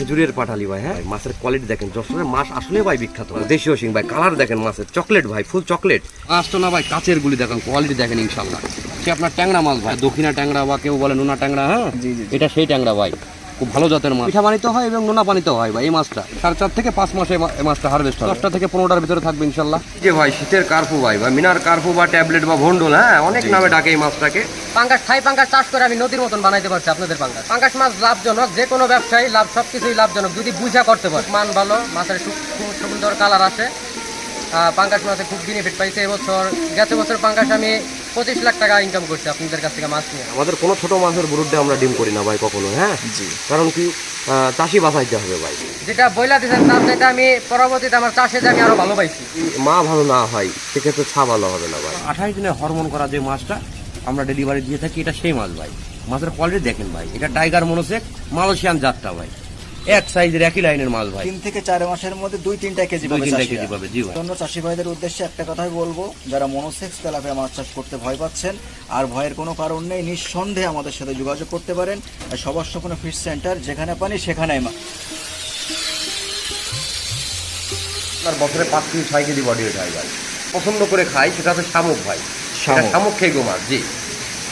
খেজুরের পাঠালি ভাই হ্যাঁ? মাছের কোয়ালিটি দেখেন যশোরের মাছ আসলে ভাই বিখ্যাত দেশীয় সিং ভাই কালার দেখেন মাছের চকলেট ভাই ফুল চকলেট আসতো না ভাই কাচের গুলি দেখেন কোয়ালিটি দেখেন ইনশাল্লাহ কি আপনার ট্যাংরা মাছ ভাই? দক্ষিণা ট্যাংরা বা কেউ বলে নোনা ট্যাংরা হ্যাঁ। এটা সেই ট্যাংরা ভাই। খুব ভালো জাতের মাছ। পিঠা পানিতে হয় এবং নোনা পানিতে হয় ভাই এই মাছটা। সাড়ে চার থেকে পাঁচ মাসে এই মাছটা হারভেস্ট হয় দশটা থেকে পনেরোটার ভিতরে থাকবে ইনশাল্লাহ। যে ভাই শীতের কার্পু ভাই বা মিনার কার্পু বা ট্যাবলেট বা ভন্ডল হ্যাঁ? অনেক নামে ডাকে এই মাছটাকে। পাঙ্গাস থাই পাঙ্গাস চাষ করে আমি নদীর মতন বানাইতে পারছি আপনাদের পাঙ্গাস। পাঙ্গাস মাছ লাভজনক যে কোনো ব্যবসায়ী লাভ সব কিছুই লাভজনক যদি বুঝা করতে পারে। মান ভালো মাছের সুন্দর কালার আসে আহ, পাঙ্গাস মাছে খুব বেনিফিট পাইছে এবছর। গেছে বছর পাঙ্গাস আমি পঁচিশ লাখ টাকা ইনকাম করছি আপনাদের কাছ থেকে মাছ নিয়ে। আমাদের কোনো ছোট মাছের বিরুদ্ধে আমরা ডিম করি না ভাই কখনো হ্যাঁ? জি। কারণ কি চাষি বাঁচাইতে হবে ভাই। যেটা বইলা দিয়েছেন তার চাইতে আমি পরবর্তীতে আমার চাষে আমি আরও ভালো পাইছি। মা ভালো না হয় সেক্ষেত্রে ছা ভালো হবে না ভাই। আঠাশ দিনে হরমোন করা যে মাছটা আমরা ডেলিভারি দিয়ে থাকি এটা সেই মাছ ভাই। মাছের কোয়ালিটি দেখেন ভাই এটা টাইগার মনোসেক মালয়েশিয়ান জাতটা ভাই। এক সাইজের একই লাইনের মাছ ভাই। তিন থেকে চার মাসের মধ্যে দুই তিনটা কেজি দুই পাবে তিনটা কেজি পাবে, জি ভাই। অন্য চাষি ভাইদের উদ্দেশ্যে একটা কথাই বলব যারা মনোসেক্স তেলাপিয়া মাছ চাষ করতে ভয় পাচ্ছেন আর ভয়ের কোনো কারণ নেই নিঃসন্দেহে আমাদের সাথে যোগাযোগ করতে পারেন আর সবার স্বপ্ন ফিশ সেন্টার যেখানে পানি সেখানেই মা আপনার বছরে পাঁচ কেজি ছয় কেজি বডি ওয়েট হয় ভাই। পছন্দ করে খাই সেটা হচ্ছে শামুক ভাই। শামুক। এটা শামুক। খেগো মাছ জি।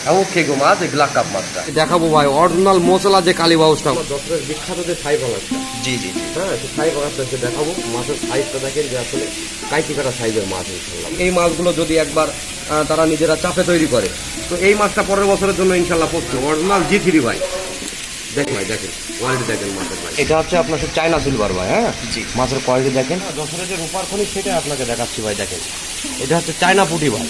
শামুক খেগো মাছ এই কাপ মাছটা দেখাবো ভাই অরিজিনাল মশলা যে কালী বাউসটা যশোরের বিখ্যাত যে ছাই বাগাসটা জি জি জি। হ্যাঁ সে ছাই বাগাসটা দেখাবো। মাছের সাইজটা দেখেন যে আসলে কাইটি কাটা সাইজের মাছ এই মাছগুলো যদি একবার তারা নিজেরা চাপে তৈরি করে তো এই মাছটা পরের বছরের জন্য ইনশাল্লাহ পড়ছে অরিজিনাল জি থ্রি ভাই। দেখেন ভাই দেখেন কোয়ালিটি দেখেন মাছের ভাই এটা হচ্ছে আপনার সব চায়না সিলভার ভাই হ্যাঁ? জি। মাছের কোয়ালিটি দেখেন। যশোরের যে রূপার খনিজ সেটা আপনাকে দেখাচ্ছি ভাই দেখেন। এটা হচ্ছে চায়না পুটি ভাই।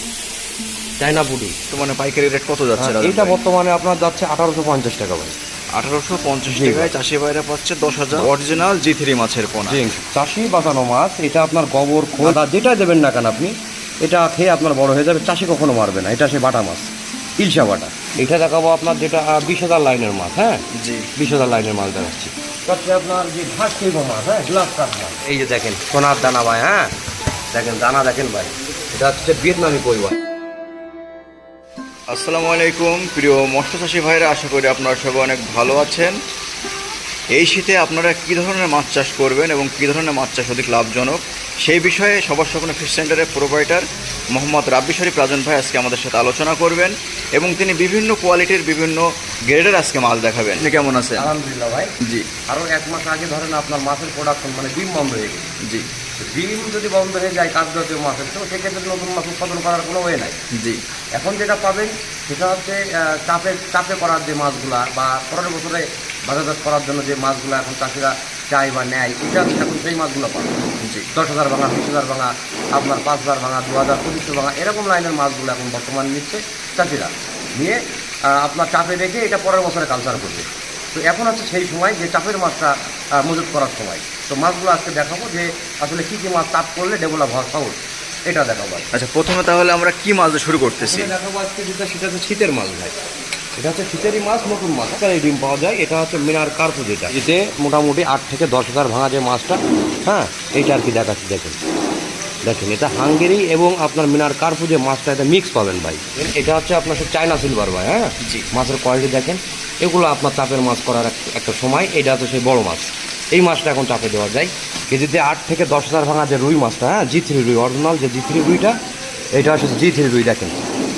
চায়না পুটি তো মানে পাইকারি রেট কত যাচ্ছে এটা বর্তমানে আপনার যাচ্ছে আঠারোশো পঞ্চাশ টাকা ভাই। আঠারোশো পঞ্চাশ। টাকায় চাষি ভাইরা পাচ্ছে দশ হাজার। অরিজিনাল জি থ্রি মাছের পোনা। চাষি বাঁচানো মাছ এটা আপনার গোবর খোদা যেটা দেবেন না কেন আপনি এটা খেয়ে আপনার বড় হয়ে যাবে। চাষি কখনো মারবে না এটা সে বাটা মাছ ইলশা বাটা। এটা দেখাবো আপনার যেটা বিশ হাজার লাইনের মাছ হ্যাঁ? জি। বিশ হাজার লাইনের মাছ দেখাচ্ছি। আপনার যে ঘাস খেয়ে মাছ হ্যাঁ? গ্লাস কাঠ মাছ। এই যে দেখেন সোনার দানা ভাই হ্যাঁ? দেখেন দানা দেখেন ভাই। এটা হচ্ছে ভিয়েতনামি ভাই আসসালামু আলাইকুম। প্রিয় মৎস্য চাষী ভাইরা আশা করি আপনারা সবাই অনেক ভালো আছেন। এই শীতে আপনারা কী ধরনের মাছ চাষ করবেন এবং কী ধরনের মাছ চাষ অধিক লাভজনক? সেই বিষয়ে সবার স্বপ্ন ফিশ সেন্টারের প্রোভাইডার মোহাম্মদ রাব্বি শরীফ রাজন ভাই আজকে আমাদের সাথে আলোচনা করবেন এবং তিনি বিভিন্ন কোয়ালিটির বিভিন্ন গ্রেডের আজকে মাছ দেখাবেন। কেমন আছে আলহামদুলিল্লাহ ভাই। জি। আরও এক মাস আগে ধরেন আপনার মাছের প্রোডাকশন মানে ডিম বন্ধ হয়ে গেছে। জি। ডিম যদি বন্ধ হয়ে যায় কাজ জাতীয় মাছের তো সেক্ষেত্রে নতুন মাছ উৎপাদন করার কোনো ওয়ে নাই। জি। এখন যেটা পাবেন সেটা হচ্ছে চাপে চাপে করার যে মাছগুলা বা পরের বছরে বাজারজাত করার জন্য যে মাছগুলো এখন চাষিরা চায় বা নেয় এটা এখন সেই মাছগুলো পাবেন। জি। দশ হাজার ভাঙা বিশ হাজার ভাঙা আপনার পাঁচ হাজার ভাঙা দু হাজার পঁচিশশো ভাঙা এরকম লাইনের মাছগুলো এখন বর্তমানে নিচ্ছে চাষিরা। নিয়ে আপনার চাপে রেখে এটা পরের বছরে কালচার করবে। তো এখন হচ্ছে সেই সময় যে চাপের মাছটা মজুত করার সময়। তো মাছগুলো আজকে দেখাবো যে আসলে কী কী মাছ চাপ করলে ডেভেলপ হওয়ার সহজ এটা দেখাবো আচ্ছা প্রথমে তাহলে আমরা কী মাছ শুরু করতেছি? দেখাবো আজকে যেটা সেটা হচ্ছে শীতের মাছ ভাই। এটা হচ্ছে শীতেরই মাছ নতুন মাছ। এখানে ডিম পাওয়া যায়। এটা হচ্ছে মিনার কার্পু যেটা। এতে মোটামুটি আট থেকে দশ হাজার ভাঙা যে মাছটা হ্যাঁ এইটা আর কি দেখাচ্ছি দেখেন। দেখেন এটা হাঙ্গেরি এবং আপনার মিনার কার্পু যে মাছটা এটা মিক্স পাবেন ভাই। এটা হচ্ছে আপনার সব চায়না সিলভার ভাই হ্যাঁ। মাছের কোয়ালিটি দেখেন এগুলো আপনার চাপের মাছ করার এক- একটা সময় এটা হচ্ছে সেই বড় মাছ। এই মাছটা এখন চাপে দেওয়া যায়। কেজিতে আট থেকে দশ হাজার ভাঙা যে রুই মাছটা হ্যাঁ জি থ্রি রুই অরিজিনাল যে জি থ্রি রুইটা এটা হচ্ছে জি থ্রি রুই দেখেন।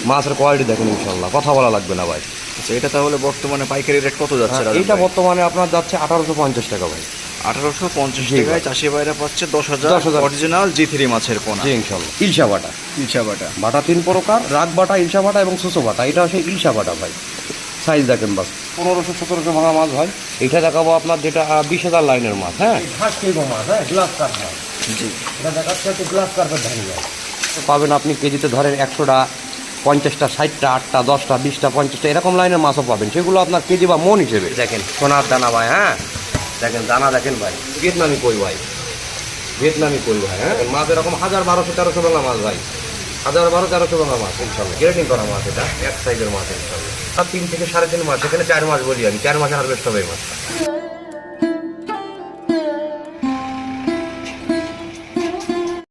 মাছের কোয়ালিটি দেখেন ইনশাল্লাহ কথা বলা লাগবে না ভাই। আচ্ছা এটা তাহলে বর্তমানে পাইকারি রেট কত যাচ্ছে এটা বর্তমানে আপনার যাচ্ছে আঠারোশো পঞ্চাশ টাকা ভাই। আঠারোশো পঞ্চাশ টাকায় চাষি ভাইরা পাচ্ছে দশ হাজার 10,000 অরিজিনাল জি থ্রি মাছের পোনা। জি ইনশাল্লাহ। ইলশা বাটা। ইলশা বাটা। বাটা তিন প্রকার রাগ বাটা ইলশা বাটা এবং সুসো বাটা। এটা হচ্ছে ইলশা বাটা ভাই। সাইজ দেখেন বাস। পনেরোশো সতেরোশো ভাঙা মাছ ভাই। এটা দেখাবো আপনার যেটা বিশ হাজার লাইনের মাছ হ্যাঁ? ঘাস কেগো মাছ হ্যাঁ? গ্লাস কাঠ জি। এটা দেখাচ্ছে হচ্ছে গ্লাস কার্পেট ধানি যায় পাবেন আপনি কেজিতে ধরেন একশোটা পঞ্চাশটা ষাটটা আটটা দশটা বিশটা পঞ্চাশটা এরকম লাইনের মাছও পাবেন। সেগুলো আপনার কেজি বা মন হিসেবে। দেখেন সোনার দানা ভাই হ্যাঁ? দেখেন দানা দেখেন ভাই ভিয়েতনামি কই ভাই? ভিয়েতনামি কই ভাই হ্যাঁ? মাছ এরকম হাজার বারোশো তেরোশো ভাঙা মাছ ভাই। হাজার বারো তেরোশো ভাঙা মাছ ইনশাল্লাহ। গ্রেডিং করা মাছ এটা? এক সাইজের মাছ ইনশাল্লাহ। আর তিন থেকে সাড়ে তিন মাস এখানে চার মাস বলি আমি চার মাসে হারভেস্ট হবে এই মাছটা।